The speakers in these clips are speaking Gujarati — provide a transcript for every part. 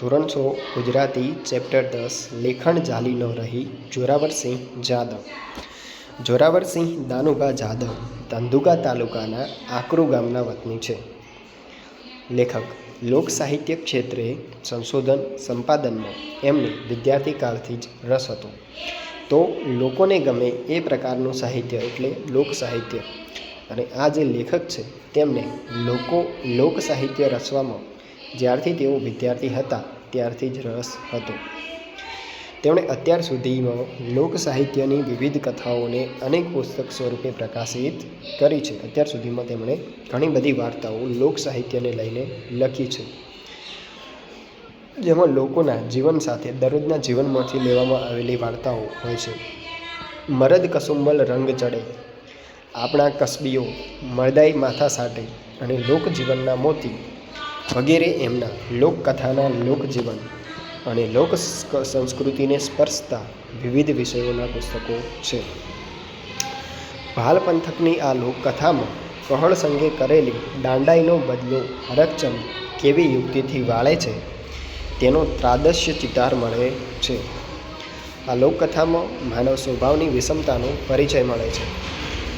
ધોરણ છ ગુજરાતી ચેપ્ટર દસ લેખણ જાલી ન રહી, જોરાવરસિંહ જાદવ. જોરાવરસિંહ દાનુભા જાદવ ધંધુકા તાલુકાના આકરુ ગામના વતની છે. લેખક, લોક સાહિત્ય ક્ષેત્રે સંશોધન સંપાદનમાં એમને વિદ્યાર્થી કાળથી જ રસ હતો. તો લોકોને ગમે એ પ્રકારનું સાહિત્ય એટલે લોક સાહિત્ય. અને આ જે લેખક છે, તેમને લોકો લોક સાહિત્ય રચવામાં જ્યારથી તેઓ વિદ્યાર્થી હતા, ત્યારથી જ રસ હતો. તેમણે અત્યાર સુધીમાં લોક સાહિત્યની વિવિધ કથાઓને અનેક પુસ્તક સ્વરૂપે પ્રકાશિત કરી છે. અત્યાર સુધીમાં તેમણે ઘણી બધી વાર્તાઓ લોક સાહિત્યને લઈને લખી છે. જેમાં લોકોના જીવન સાથે દરરોજના જીવનમાંથી લેવામાં આવેલી વાર્તાઓ હોય છે. મરદ કસુંબલ રંગ ચડે, આપણા કસબીઓ મરદાઈ માથા સાટે અને લોકજીવનના મોતી વગેરે એમના લોકકથાના લોકજીવન અને લોક સંસ્કૃતિને સ્પર્શતા વિવિધ વિષયોના પુસ્તકો છે. ભાલ પંથકની આ લોકકથામાં કહળ સંગે કરેલી દાંડાઈનો બદલો હરકચંદ કેવી યુક્તિથી વાળે છે તેનો ત્રાદશ્ય ચિતાર મળે છે. આ લોકકથામાં માનવ સ્વભાવની વિષમતાનો પરિચય મળે છે.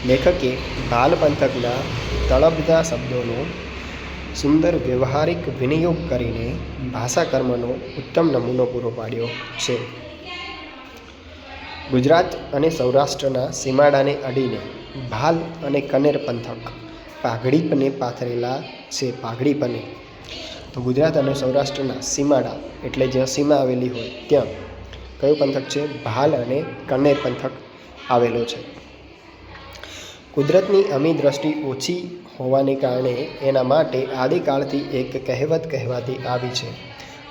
લેખકે ભાલ પંથકના તળબદા શબ્દોનો સુંદર વ્યવહારિક વિનિયોગ કરીને ભાષાકર્મનો ઉત્તમ નમૂનો પૂરો પાડ્યો છે. ગુજરાત અને સૌરાષ્ટ્રના સીમાડાને અડીને ભાલ અને કનેર પંથક પાઘડીપને પાથરેલા છે પાઘડીપને. તો ગુજરાત અને સૌરાષ્ટ્રના સીમાડા એટલે જ્યાં સીમા આવેલી હોય ત્યાં કયો પંથક છે? ભાલ અને કનેર પંથક આવેલો છે. કુદરતની અમી દ્રષ્ટિ ઓછી હોવાને કારણે એના માટે આદિકાળથી એક કહેવત કહેવાતી આવી છે,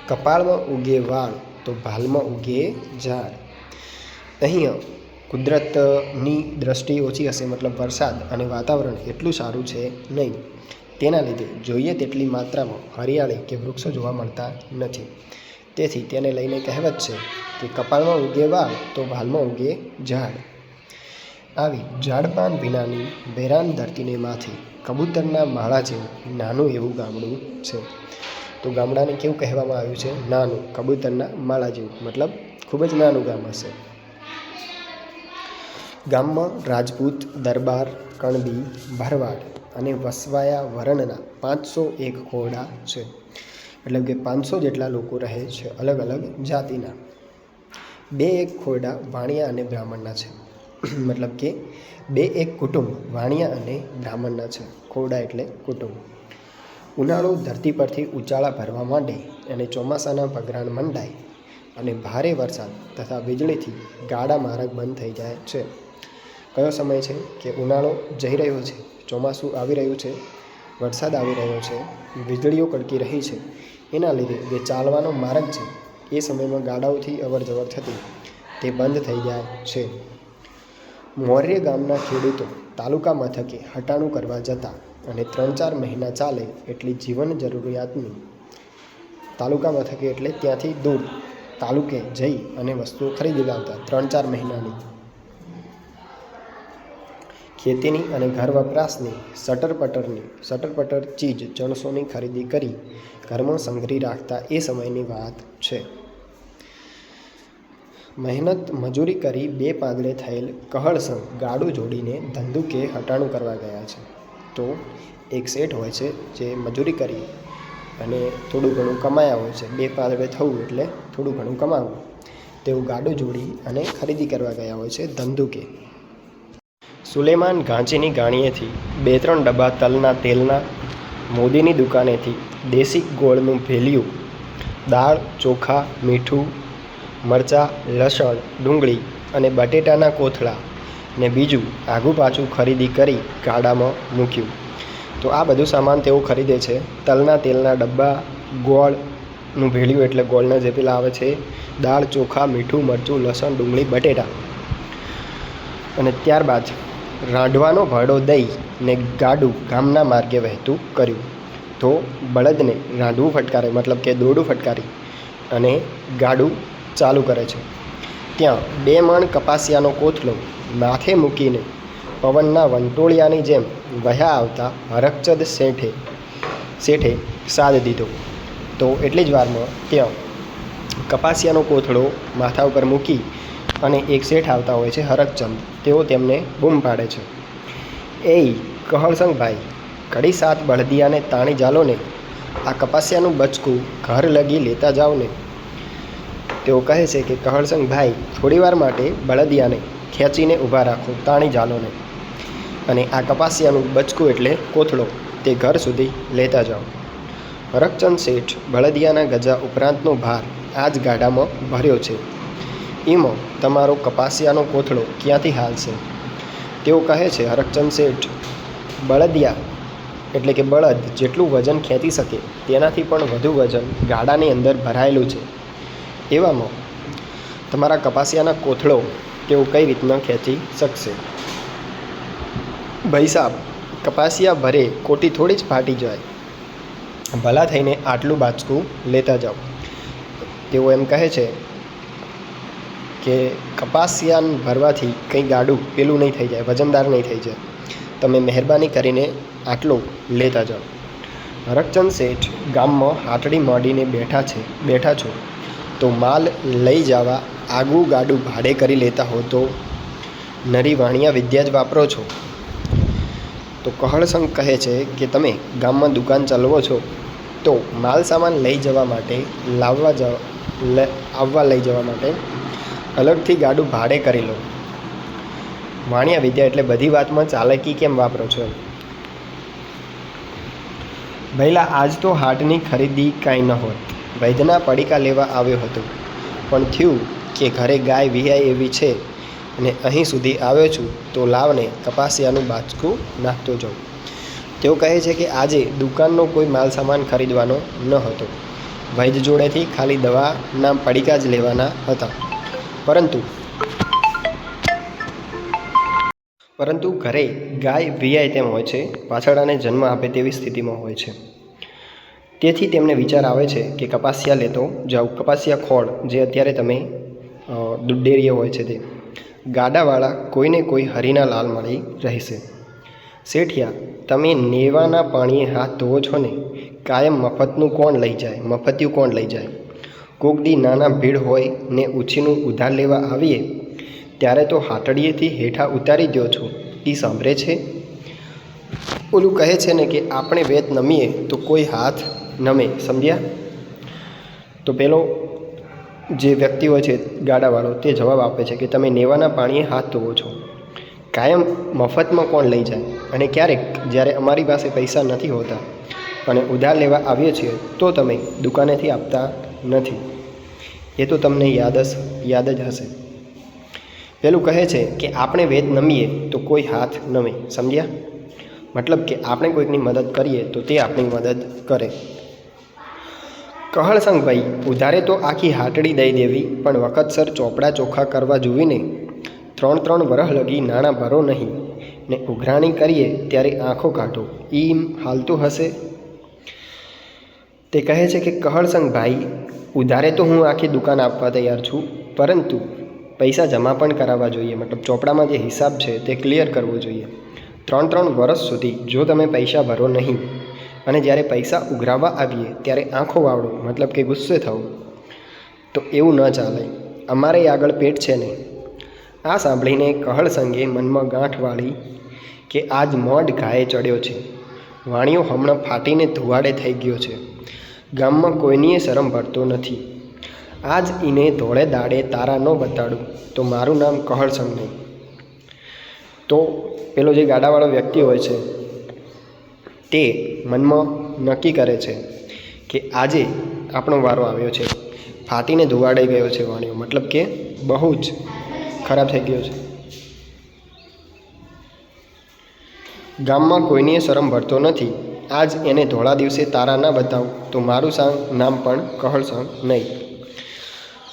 કપાળમાં ઉગે વાળ, તો ભાલમાં ઉગે ઝાડ. અહીંયા, કુદરતની દ્રષ્ટિ ઓછી હશે, મતલબ વરસાદ અને વાતાવરણ એટલું સારું છે નહીં. તેના લીધે જોઈએ તેટલી માત્રામાં હરિયાળી કે વૃક્ષો જોવા મળતા નથી. તેથી તેને લઈને કહેવત છે કે, કપાળમાં ઉગે વાળ, તો ભાલમાં ઉગે ઝાડ. આવી ઝાડપાન વિનાની વેરાન ધરતીને માથે કબૂતરના માળા જેવું નાનું એવું ગામડું છે. તો ગામડાને કેવું કહેવામાં આવ્યું છે? નાનું, કબૂતરના માળા જેવું. મતલબ ખૂબ જ નાનું ગામ હશે. ગામમાં રાજપૂત, દરબાર કણબી ભરવાડ અને વસવાયા વરણના પાંચસો એક ખોરડા છે. એટલે કે પાંચસો જેટલા લોકો રહે છે અલગ અલગ જાતિના. બે એક ખોરડા વાણિયા અને બ્રાહ્મણના છે. મતલબ કે બે એક કુટુંબ, વાણિયા અને બ્રાહ્મણના છે. ખોરડા એટલે કુટુંબ. ઉનાળો ધરતી પરથી ઉચાળા ભરવા માંડે અને ચોમાસાના પગરાણ મંડાય અને ભારે વરસાદ તથા વીજળીથી ગાડા માર્ગ બંધ થઈ જાય છે. કયો સમય છે કે ઉનાળો જઈ રહ્યો છે, ચોમાસું આવી રહ્યું છે, વરસાદ આવી રહ્યો છે, વીજળીઓ કડકી રહી છે, એના લીધે જે ચાલવાનો માર્ગ છે એ સમયમાં ગાડાઓથી અવર જવર થતી તે બંધ થઈ જાય છે. મૌર્ય ગામના ખેડૂતો તાલુકા મથકે હટાણું કરવા જતા અને ત્રણ ચાર મહિના ચાલે એટલી જીવન જરૂરિયાતની તાલુકા મથકે એટલે ત્યાંથી દૂર તાલુકે જઈ અને વસ્તુઓ ખરીદી લાવતા ત્રણ ચાર મહિનાની ખેતીની અને ઘર વપરાશની સટર પટરની સટર ચીજ ચણસોની ખરીદી કરી ઘરમાં સંઘરી રાખતા એ સમયની વાત છે. મહેનત મજૂરી કરી બે પાંદડે થયેલ કહળસંગ ગાડું જોડીને ધંધુકે હટાણું કરવા ગયા છે. તો એક શેઠ હોય છે જે મજૂરી કરી અને થોડું ઘણું કમાયા હોય છે. બે પાંદડે થવું એટલે થોડું ઘણું કમાવું. તેવું ગાડું જોડી અને ખરીદી કરવા ગયા હોય છે ધંધુકે. સુલેમાન ઘાંચીની ગાણીએથી, બે ત્રણ ડબ્બા તલના તેલના, મોદીની દુકાનેથી, દેશી ગોળનું ભેલિયું, દાળ, ચોખા, મીઠું મરચાં, લસણ, ડુંગળી અને બટેટાના કોથળા ને બીજું આઘું પાછું ખરીદી કરી ગાડામાં મૂક્યું. તો આ બધું સામાન તેઓ ખરીદે છે. તલના તેલના ડબ્બા, ગોળનું ભેળ્યું એટલે ગોળના જે પેલા આવે છે, દાળ, ચોખા, મીઠું, મરચું, લસણ, ડુંગળી, બટેટા. અને ત્યારબાદ રાંધવાનો ભાડો દઈ ને ગાડું ગામના માર્ગે વહેતું કર્યું. તો બળદને રાંધવું ફટકારે, મતલબ કે દોરડું ફટકારી અને ગાડું ચાલુ કરે છે. ત્યાં બે મણ કપાસિયાનો કોથળો માથે મૂકીને પવનના વંટોળિયાની જેમ વહ્યા આવતા હરકચંદ શેઠે શેઠે સાદ દીધો. તો એટલી જ વારમાં ત્યાં કપાસિયાનો કોથળો માથા ઉપર મૂકી અને એક શેઠ આવતા હોય છે હરકચંદ તેઓ તેમને બૂમ પાડે છે. એ કહણસંગભાઈ ઘડી સાત બળદિયાને તાણી જાલો ને આ કપાસિયાનું બચકું ઘર લગી લેતા જાઓ ને તેઓ કહે છે કે કહળસંગભાઈ, થોડીવાર માટે બળદિયાને ખેંચીને ઊભા રાખો, તાણી જાલોને. અને આ કપાસિયાનું બચકું એટલે કોથળો, તે ઘર સુધી લેતા જાઓ. હરકચંદ શેઠ બળદિયાના ગજા ઉપરાંતનો ભાર આ જ ગાડામાં ભર્યો છે. એમાં તમારો કપાસિયાનો કોથળો ક્યાંથી હાલશે? તેઓ કહે છે હરકચંદ શેઠ, બળદિયા એટલે કે બળદ જેટલું વજન ખેંચી શકે તેનાથી પણ વધુ વજન ગાડાની અંદર ભરાયેલું છે. એવામાં તમારા કપાસિયાના કોથળો તેઓ કઈ રીતના ખેંચી શકશે? ભાઈ સાહેબ કપાસિયા ભરે કોટી થોડી જ ફાટી જાય. ભલા થઈને આટલું બાચકું લેતા જાઓ. તેઓ એમ કહે છે કે કપાસિયાન ભરવાથી કંઈ ગાડું પેલું નહીં થઈ જાય, વજનદાર નહીં થઈ જાય. તમે મહેરબાની કરીને આટલું લેતા જાઓ. હરકચંદ શેઠ ગામમાં હાટડી માંડીને બેઠા છે, બેઠા છો. તો માલ લઈ જવા આગું ગાડું ભાડે કરી લેતા હો તો નરી વાણિયા વિદ્યા જ વાપરો છો. તો કહળસંગ કહે છે કે તમે ગામમાં દુકાન ચલાવો છો તો માલ સામાન લઈ જવા માટે લાવવા જવા આવવા લઈ જવા માટે અલગથી ગાડું ભાડે કરી લો. વાણિયા વિદ્યા એટલે બધી વાતમાં ચાલાકી કેમ વાપરો છો ભઈલા આજ તો હાટની ખરીદી કાંઈ ન હોત. વૈદ્યના પડીકા લેવા આવ્યો હતો. પણ થયું કે ઘરે ગાય વિહાય એવી છે અને અહીં સુધી આવ્યો છું તો લાવને કપાસિયાનું બાચકું નાખતો જાઉં. તેઓ કહે છે કે આજે દુકાનનો કોઈ માલસામાન ખરીદવાનો ન હતો. વૈદ્ય જોડેથી ખાલી દવાના પડીકા જ લેવાના હતા. પરંતુ પરંતુ ઘરે ગાય વિયાય તેમ હોય છે, પાછળ આને જન્મ આપે તેવી સ્થિતિમાં હોય છે. તેથી તેમને વિચાર આવે છે કે કપાસિયા લેતો જાઉં કપાસિયા ખોળ, જે અત્યારે તમે ડેરીએ હોય છે તે. ગાડાવાળા કોઈને કોઈ હરીના લાલ મળી રહેશે. શેઠિયા, તમે નેવાના પાણીએ હાથ ધોવો છો ને? કાયમ મફતનું કોણ લઈ જાય? મફતિયું કોણ લઈ જાય? કોકડી નાના ભીડ હોય ને ઉછીનું ઉધાર લેવા આવીએ, ત્યારે તો હાટડીએથી હેઠા ઉતારી દો છો. એ સાંભળે છે? ઓલું કહે છે ને કે આપણે વેત નમીએ તો કોઈ હાથ નમે, સમજ્યા? તો પેલો જે વ્યક્તિ હોય છે, ગાડાવાળો, તે જવાબ આપે છે કે તમે નેવાના પાણીએ હાથ ધોવો છો. કાયમ મફતમાં કોણ લઈ જાય? અને ક્યારેક જ્યારે અમારી પાસે પૈસા નથી હોતા અને ઉધાર લેવા આવીએ છીએ, તો તમે દુકાનેથી આપતા નથી. એ તો તમને યાદ જ યાદ જ હશે. પેલું કહે છે કે આપણે વેદ નમીએ, તો કોઈ હાથ નમે, સમજ્યા? મતલબ કે આપણે કોઈકની મદદ કરીએ, તો તે આપણી મદદ કરે. કહળસંગભાઈ ઉધારે તો આખી હાટડી દઈ દેવી, પણ વખતસર ચોપડા ચોખ્ખા કરવા જોવીને ત્રણ ત્રણ વરહ લગી નાણાં ભરો નહીં. ને ઉઘરાણી કરીએ ત્યારે આંખો કાઢો. એમ હાલતું હશે? તે કહે છે કે કહળસંગભાઈ ઉધારે તો હું આખી દુકાન આપવા તૈયાર છું, પરંતુ પૈસા જમા પણ કરાવવા જોઈએ. મતલબ ચોપડામાં જે હિસાબ છે તે ક્લિયર કરવો જોઈએ. ત્રણ ત્રણ વર્ષ સુધી જો તમે પૈસા ભરો નહીં અને જ્યારે પૈસા ઉઘરાવવા આવીએ ત્યારે આંખો વાવડું, મતલબ કે ગુસ્સે થવું. તો એવું ન ચાલે અમારે આગળ પેટ છે ને. આ સાંભળીને કહળ સંગે મનમાં ગાંઠ વાળી કે આજ મોઢ ઘાએ ચડ્યો છે. વાણીઓ હમણાં ફાટીને ધુવાડે થઈ ગયો છે. ગામમાં કોઈનીએ શરમ ભરતો નથી. આજ ઈને ધોળે દાડે તારા ન બતાડું, તો મારું નામ કહળસંગ નહીં. તો પેલો જે ગાડાવાળો વ્યક્તિ હોય છે, તે મનમાં નક્કી કરે છે કે આજે આપણો વારો આવ્યો છે. ફાટીને ધુવાડાઈ ગયો છે વાણીઓ. મતલબ કે બહુ જ ખરાબ થઈ ગયો છે. ગામમાં કોઈની શરમ ભરતો નથી. આજ એને ધોળા દિવસે તારા ના બતાવું તો મારું સાંગ નામ પણ કહળસંગ નહીં.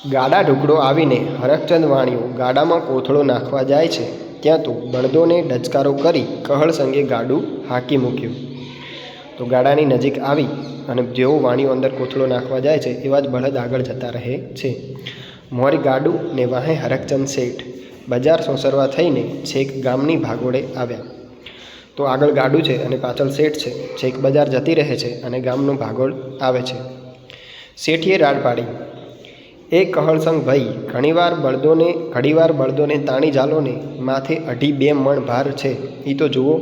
ગાડા ઢુકડો આવીને હરખચંદ વાણીઓ ગાડામાં કોથળો નાખવા જાય છે. ત્યાં તો બળદોને ડચકારો કરી કહળ સંગે ગાડું હાંકી મૂક્યું. તો ગાડાની નજીક આવી અને જેવો વાણીઓ અંદર કોથળો નાખવા જાય છે, એવા જ બળદ આગળ જતા રહે છે. મોરી ગાડું ને વાહે હરકચંદ શેઠ બજાર સોસરવા થઈને છેક ગામની ભાગોળે આવ્યા. તો આગળ ગાડું છે અને પાછળ શેઠ છે. છેક બજાર જતી રહે છે અને ગામનો ભાગોળ આવે છે. શેઠીએ રાડ પાડી. એ કહળસંગ ભાઈ, ઘણીવાર બળદોને, ઘડીવાર બળદોને તાણી જાલોને માથે અઢી બે મણ ભાર છે. એ તો જુઓ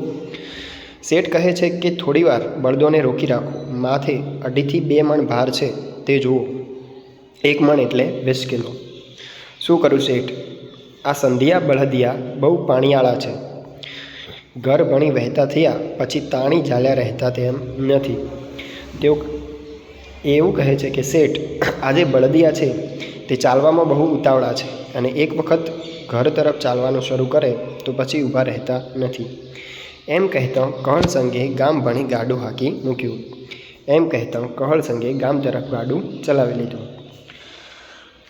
શેઠ કહે છે કે થોડીવાર બળદોને રોકી રાખો. માથે અઢીથી બે મણ ભાર છે, તે જુઓ. એક મણ એટલે વીસ કિલો. શું કરું શેઠ? આ સંધિયા બળદિયા બહુ પાણીયાળા છે. ઘર ભણી વહેતા થયા, પછી તાણી ઝાલ્યા રહેતા તેમ નથી. તેઓ એવું કહે છે કે શેઠ, આજે બળદિયા છે, તે ચાલવામાં બહુ ઉતાવળા છે અને એક વખત ઘર તરફ ચાલવાનું શરૂ કરે, તો પછી ઊભા રહેતા નથી. એમ કહેતો કહળ સંઘે ગામ ભણી ગાડું હાંકી મૂક્યું. એમ કહેતો કહળ સંઘે ગામ તરફ ગાડું ચલાવી લીધું.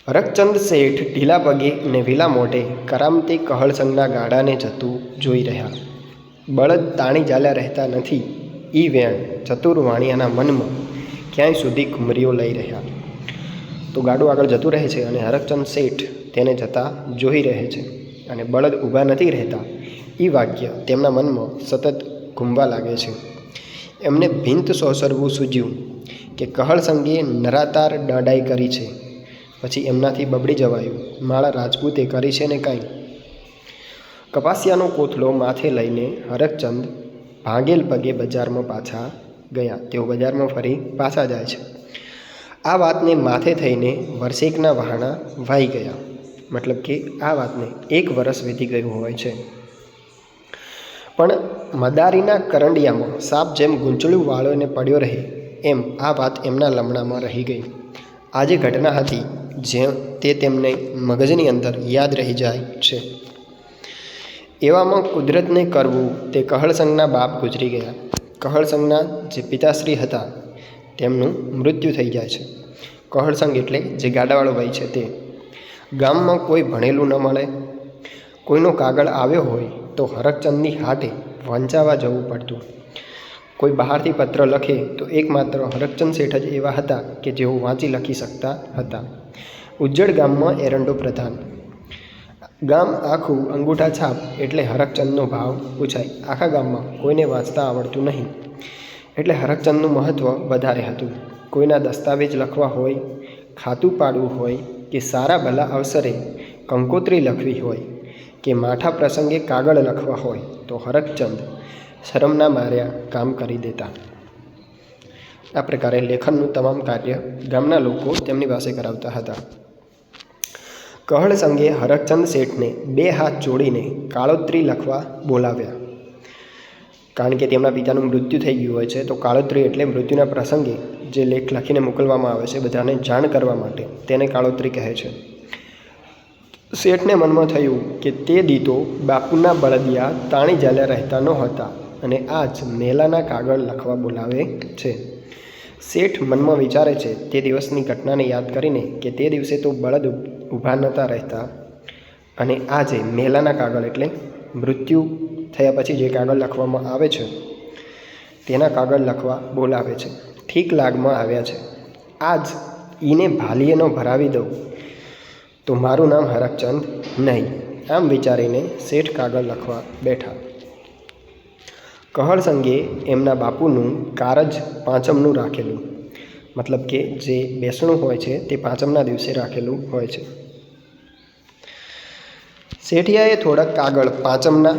હરકચંદ શેઠ ઢીલા પગે ને વિલા મોઢે કરામતી કહળ સંઘના ગાડાને જતું જોઈ રહ્યા. બળદ તાણી ચાલ્યા રહેતા નથી. ઈ વેણ ચતુર વાણિયાના મનમાં ક્યાંય સુધી ઘુમરીઓ લઈ રહ્યા. તો ગાડું આગળ જતું રહે છે અને હરકચંદ શેઠ તેને જતા જોઈ રહે છે. અને બળદ ઊભા નથી રહેતા. એ વાક્ય તેમના મનમાં સતત ઘૂમવા લાગે છે. એમને ભીંત સોસરવું સૂજ્યું કે કહળ સંગે નરાતાર દાંડાઈ કરી છે. પછી એમનાથી બબડી જવાયું, માળા રાજપૂતે કરી છે ને કાંઈ? કપાસિયાનો કોથળો માથે લઈને હરકચંદ ભાંગેલ પગે બજારમાં પાછા ગયા. તેઓ બજારમાં ફરી પાછા જાય છે. આ વાતને માથે થઈને વર્ષેકના વહાણા વાઈ ગયા. મતલબ કે આ વાતને એક વર્ષ વીતી ગયું હોય છે. પણ મદારીના કરંડિયામાં સાપ જેમ ગૂંચળું વાળોને પડ્યો રહે, એમ આ વાત એમના લમણામાં રહી ગઈ. આ જે ઘટના હતી જે તે તેમને મગજની અંદર યાદ રહી જાય છે. એવામાં કુદરતને કરવું તે કહળસંગના બાપ ગુજરી ગયા. કહળસંગના જે પિતાશ્રી હતા, તેમનું મૃત્યુ થઈ જાય છે. કહળસંગ એટલે જે ગાડાવાળો ભાઈ છે તે. ગામમાં કોઈ ભણેલું ન મળે કોઈનો કાગળ આવ્યો હોય તો હરકચંદની હાટે વંચાવા જવું પડતું. કોઈ બહારથી પત્ર લખે તો એકમાત્ર હરકચંદ શેઠ જ એવા હતા કે જેઓ વાંચી લખી શકતા હતા. ઉજ્જડ ગામમાં એરંડો પ્રધાન. ગામ આખું અંગૂઠા છાપ એટલે હરકચંદનો ભાવ પૂછાય. આખા ગામમાં કોઈને વાંચતા આવડતું નહીં. એટલે હરકચંદનું મહત્ત્વ વધારે હતું. કોઈના દસ્તાવેજ લખવા હોય, ખાતું પાડવું હોય કે સારા ભલા અવસરે કંકોત્રી લખવી હોય કે માઠા પ્રસંગે કાગળ લખવા હોય તો હરકચંદ શરમના માર્યા કામ કરી દેતા. આ પ્રકારે લેખનનું તમામ કાર્ય ગામના લોકો તેમની પાસે કરાવતા હતા. કહળ સંગે હરકચંદ શેઠને બે હાથ જોડીને કાળોત્રી લખવા બોલાવ્યા. કારણ કે તેમના પિતાનું મૃત્યુ થઈ ગયું હોય છે, તો કાળોત્રી એટલે મૃત્યુના પ્રસંગે જે લેખ લખીને મોકલવામાં આવે છે, બધાને જાણ કરવા માટે તેને કાળોત્રી કહે છે. શેઠને મનમાં થયું કે તે દીતો બાપુના બળદિયા તાણી ચાલ્યા રહેતા નહોતા અને આજ મેલાના કાગળ લખવા બોલાવે છે. શેઠ મનમાં વિચારે છે તે દિવસની ઘટનાને યાદ કરીને કે તે દિવસે તો બળદ ઊભા નહોતા રહેતા અને આજે મેલાના કાગળ એટલે મૃત્યુ થયા પછી જે કાગળ લખવામાં આવે છે, તેના કાગળ લખવા બોલાવે છે. ઠીક લાગમાં આવ્યા છે. આજ ઈને ભાલીએનો ભરાવી દઉં. તો મારું નામ હરકચંદ નહીં, આમ વિચારીને શેઠ કાગળ લખવા બેઠા. કહળ સંગે એમના બાપુનું કારજ પાંચમનું રાખેલું, મતલબ કે જે બેસણું હોય છે તે પાંચમના દિવસે રાખેલું હોય છે. શેઠિયાએ થોડાક કાગળ પાંચમના,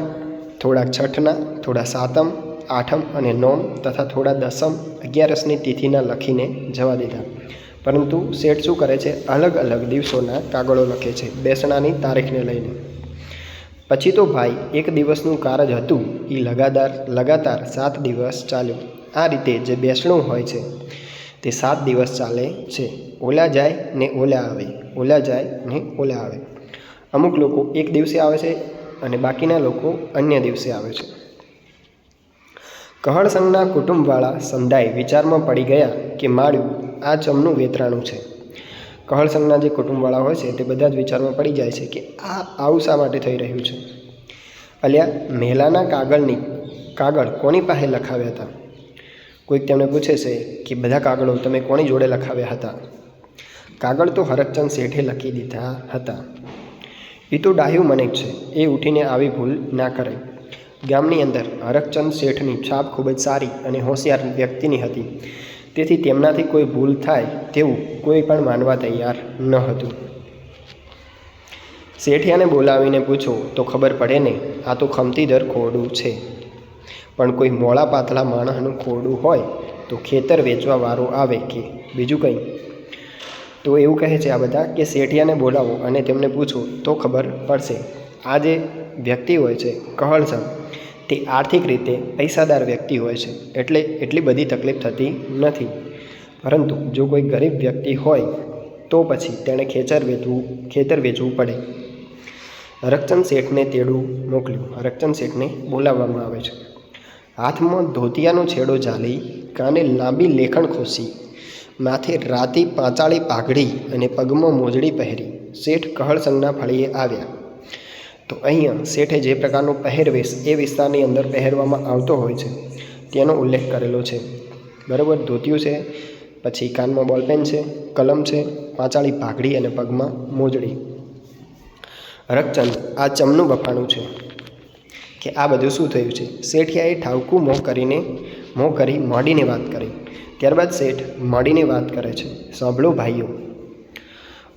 થોડાક છઠના, થોડા સાતમ, આઠમ અને નોમ તથા થોડા દસમ અગિયારસની તિથિના લખીને જવા દીધા. પરંતુ શેઠ શું કરે છે? અલગ અલગ દિવસોના કાગળો લખે છે, બેસણાની તારીખને લઈને. પછી તો ભાઈ, એક દિવસનું કારજ હતું. એ લગાતાર લગાતાર સાત દિવસ ચાલ્યું. આ રીતે જે બેસણું હોય છે, તે સાત દિવસ ચાલે છે. ઓલા જાય ને ઓલા આવે. ઓલા જાય ને ઓલા આવે. અમુક લોકો એક દિવસે આવે છે અને બાકીના લોકો અન્ય દિવસે આવે છે. કહળસંગના કુટુંબવાળા સંધાઈ વિચારમાં પડી ગયા કે માળ્યું આ ચમનું વેતરાણું છે. કહળ જે કુટુંબવાળા હોય છે, તે બધા જ વિચારમાં પડી જાય છે કે આ આવું શા માટે થઈ રહ્યું છે? અલ્યા મહેલાના કાગળની, કાગળ કોની પાસે લખાવ્યા હતા? કોઈક તેમને પૂછે છે કે બધા કાગળો તમે કોની જોડે લખાવ્યા હતા? કાગળ તો હરકચંદ શેઠે લખી દીધા હતા. એ તો ડાહ્યું મને જ છે, એ ઉઠીને આવી ભૂલ ના કરે. ગામની અંદર હરકચંદ શેઠની છાપ ખૂબ જ સારી અને હોશિયાર વ્યક્તિની હતી. તેથી તેમનાથી કોઈ ભૂલ થાય તેવું કોઈ પણ માનવા તૈયાર ન હતું. શેઠિયાને બોલાવીને પૂછો, તો ખબર પડે ને, આ તો ખમતીદર ખોડું છે. પણ કોઈ મોળા પાતળા માણસનું ખોડું હોય, તો ખેતર વેચવા વારો આવે કે બીજું કંઈ? તો એવું કહે છે આ બધા કે શેઠિયાને બોલાવો અને તેમને પૂછો, તો ખબર પડશે. આ જે વ્યક્તિ હોય છે, કહળસમ. તે આર્થિક રીતે પૈસાદાર વ્યક્તિ હોય છે, એટલે એટલી બધી તકલીફ થતી નથી. પરંતુ જો કોઈ ગરીબ વ્યક્તિ હોય, તો પછી તેણે ખેતર વેચવું ખેતર વેચવું પડે. હરકચંદ શેઠને તેડું મોકલ્યું. હરકચંદ શેઠને બોલાવવામાં આવે છે. હાથમાં ધોતિયાનો છેડો ઝાલી, કાને લાંબી લેખણ ખોસી, માથે રાતી પાંચાળી પાઘડી અને પગમાં મોજડી પહેરી, શેઠ કહળસંગના ફળીએ આવ્યા. તો અહીંયા શેઠે જે પ્રકારનો પહેરવેશ એ વિસ્તારની અંદર પહેરવામાં આવતો હોય છે, તેનો ઉલ્લેખ કરેલો છે. બરાબર, ધોતિયું છે, પછી કાનમાં બોલપેન છે, કલમ છે, પાંચાળી પાઘડી અને પગમાં મોજડી. રકચંદ, આ ચમનું બફાણું છે કે આ બધું શું થયું છે? શેઠિયાએ ઠાવકું મોં કરીને, મોં કરી મોડીને વાત કરી. ત્યારબાદ શેઠ મોડીને વાત કરે છે. સાંભળો ભાઈઓ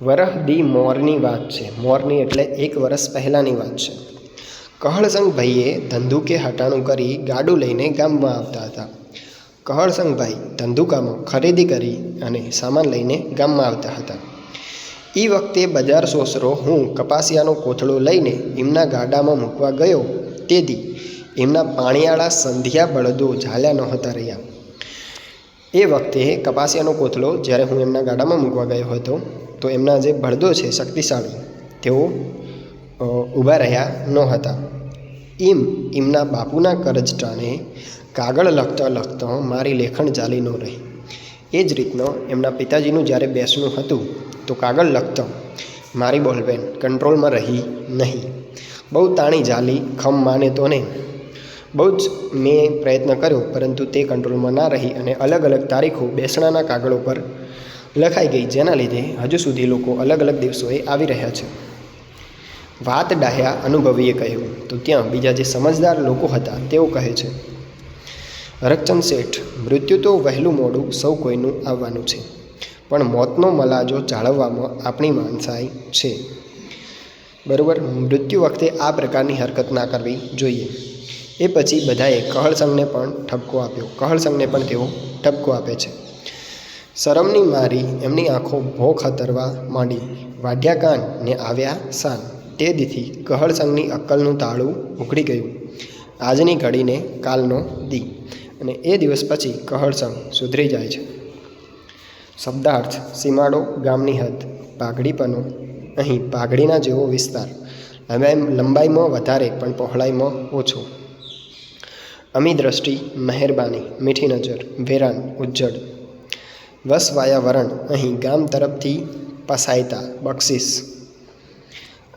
વરહ દી મોરની વાત છે. મોરની એટલે એક વર્ષ પહેલાંની વાત છે. કહળસંગભાઈએ ધંધુકે હટાણું કરી ગાડું લઈને ગામમાં આવતા હતા. કહળસંગભાઈ ધંધુકામાં ખરીદી કરી અને સામાન લઈને ગામમાં આવતા હતા. એ વખતે બજાર સોસરો હું કપાસિયાનો કોથળો લઈને એમના ગાડામાં મૂકવા ગયો. તેથી એમના પાણીયાળા સંધ્યા બળદો ઝાલ્યા નહોતા રહ્યા. એ વખતે કપાસિયાનો કોથળો જ્યારે હું એમના ગાડામાં મૂકવા ગયો હતો તો એમના જે બળદો છે શક્તિશાળી, તેઓ ઊભા રહ્યા ન હતા એમ એમના બાપુના કરજટાને કાગળ લખતા લખતા મારી લેખણ ચાલી ન રહી. એ જ રીતનો એમના પિતાજીનું જ્યારે બેસણું હતું, તો કાગળ લખતો, મારી બોલપેન કંટ્રોલમાં રહી નહીં. બહુ તાણી જાલી, ખમ માને તો ને બહુ જ મેં પ્રયત્ન કર્યો, પરંતુ તે કંટ્રોલમાં ના રહી અને અલગ અલગ તારીખો બેસણાના કાગળો પર લખાઈ ગઈ જેના લીધે હજુ સુધી લોકો અલગ અલગ દિવસોએ આવી રહ્યા છે. વાત ડાહ્યા અનુભવીએ કહ્યું, તો ત્યાં બીજા જે સમજદાર લોકો હતા તેઓ કહે છે. હરકચંદ શેઠ, મૃત્યુ તો વહેલું મોડું સૌ કોઈનું આવવાનું છે, પણ મોતનો મલાજો જાળવવામાં આપણી માનસાઈ છે. બરાબર, મૃત્યુ વખતે આ પ્રકારની હરકત ના કરવી જોઈએ. એ પછી બધાએ કહળસંગને પણ ઠપકો આપ્યો. કહળસંગને પણ તેઓ ઠપકો આપે છે. શરમની મારી એમની આંખો ભો ખતરવા માંડી. વાઢ્યા કાન ને આવ્યા સાન તે દીથી કહળસંગની અક્કલનું તાળું ઉઘડી ગયું. આજની ઘડીને કાલનો દી. અને એ દિવસ પછી કહળસંગ સુધરી જાય છે. શબ્દાર્થ સીમાડો ગામની હદ. પાઘડીપનો. અહીં પાઘડીના જેવો વિસ્તાર. લંબાઈ, લંબાઈમાં વધારે પણ પહોળાઈમાં ઓછો. અમી દ્રષ્ટિ મહેરબાની, મીઠી નજર, વેરાન, ઉજ્જડ. વસવાયા વરણ અહીં ગામ તરફથી પસાયતા બક્ષિસ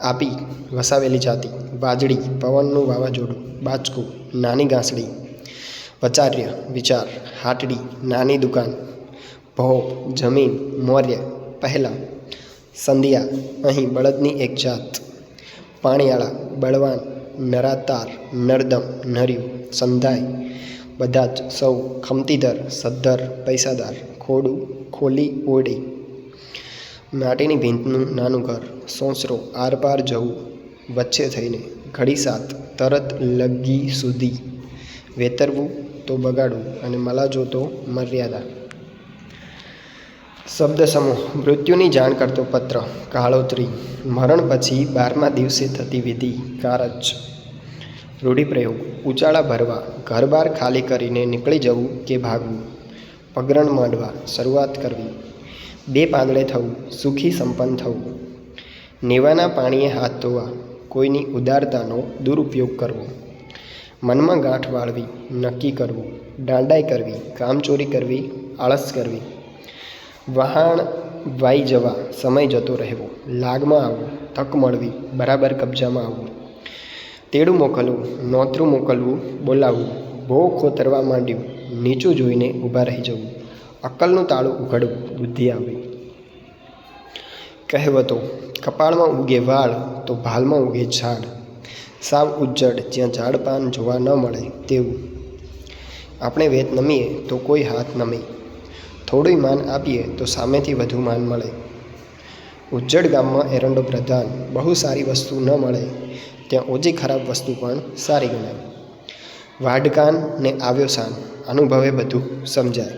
આપી વસાવેલી જાતિ. વાજળી પવનનું વાવાઝોડું બાચકું નાની ઘાસડી વચાર્ય, વિચાર, હાટડી, નાની દુકાન ભો જમીન, મૌર્ય, પહેલાં, સંધ્યા, અહીં બળદની એક જાત, પાણીયાળા, બળવાન, નરાતાર, નરદમ, નર્યું, સંધાય, બધા જ સૌ ખમતીધર સદ્ધર, પૈસાદાર ખોડું ખોલી ઓડી. માટીની ભીંતનું નાનું ઘર, સોંસરો આરપાર જવું, વચ્ચે થઈને ઘડી સાત તરત લગી સુધી. વેતરવું તો બગાડવું અને મલાજો તો મર્યાદા. શબ્દ સમૂહ, મૃત્યુની જાણ કરતો પત્ર, કાળોતરી. મરણ પછી બારમા દિવસે થતી વિધિ, કારજ. રૂઢિપ્રયોગ, ઉચાળા ભરવા ઘર બાર ખાલી કરીને નીકળી જવું કે ભાગવું? પગરણ માંડવા શરૂઆત કરવી. બે પાંદડે થવું, સુખી સંપન્ન થવું. નેવાના પાણીએ હાથ ધોવા, કોઈની ઉદારતાનો દુરુપયોગ કરવો. મનમાં ગાંઠ વાળવી, નક્કી કરવું. દાંડાઈ કરવી, કામચોરી કરવી, આળસ કરવી. વહાણ વાઈ જવા સમય જતો રહેવો. લાગમાં આવવું, તક મળવી, બરાબર કબજામાં આવવું. તેડું મોકલવું, નોતરું મોકલવું, બોલાવવું. ભો ખોતરવા માંડ્યું. નીચું જોઈને ઊભા રહી જવું. અક્કલનું તાળું ઉઘડવું. બુદ્ધિ આવવી કહેવતો, કપાળમાં ઉગે વાળ, તો ભાલમાં ઉગે ઝાડ. સાવ ઉજ્જડ, જ્યાં ઝાડ પાન જોવા ન મળે તેવું. આપણે વેત નમીએ, તો કોઈ હાથ નમે. થોડું માન આપીએ, તો સામેથી વધુ માન મળે. ઉજ્જડ ગામમાં એરંડો પ્રધાન. બહુ સારી વસ્તુ ન મળે. ત્યાં ઓછી ખરાબ વસ્તુ પણ સારી ગણાય. વાડકાન ને આવ્યો સાન અનુભવે બધું સમજાય.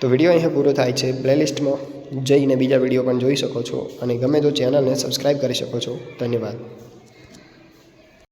તો વીડિયો અહીંયા પૂરો થાય છે. પ્લેલિસ્ટમાં જઈને બીજા વીડિયો પણ જોઈ શકો છો. અને ગમે તો ચેનલને સબસ્ક્રાઈબ કરી શકો છો. ધન્યવાદ.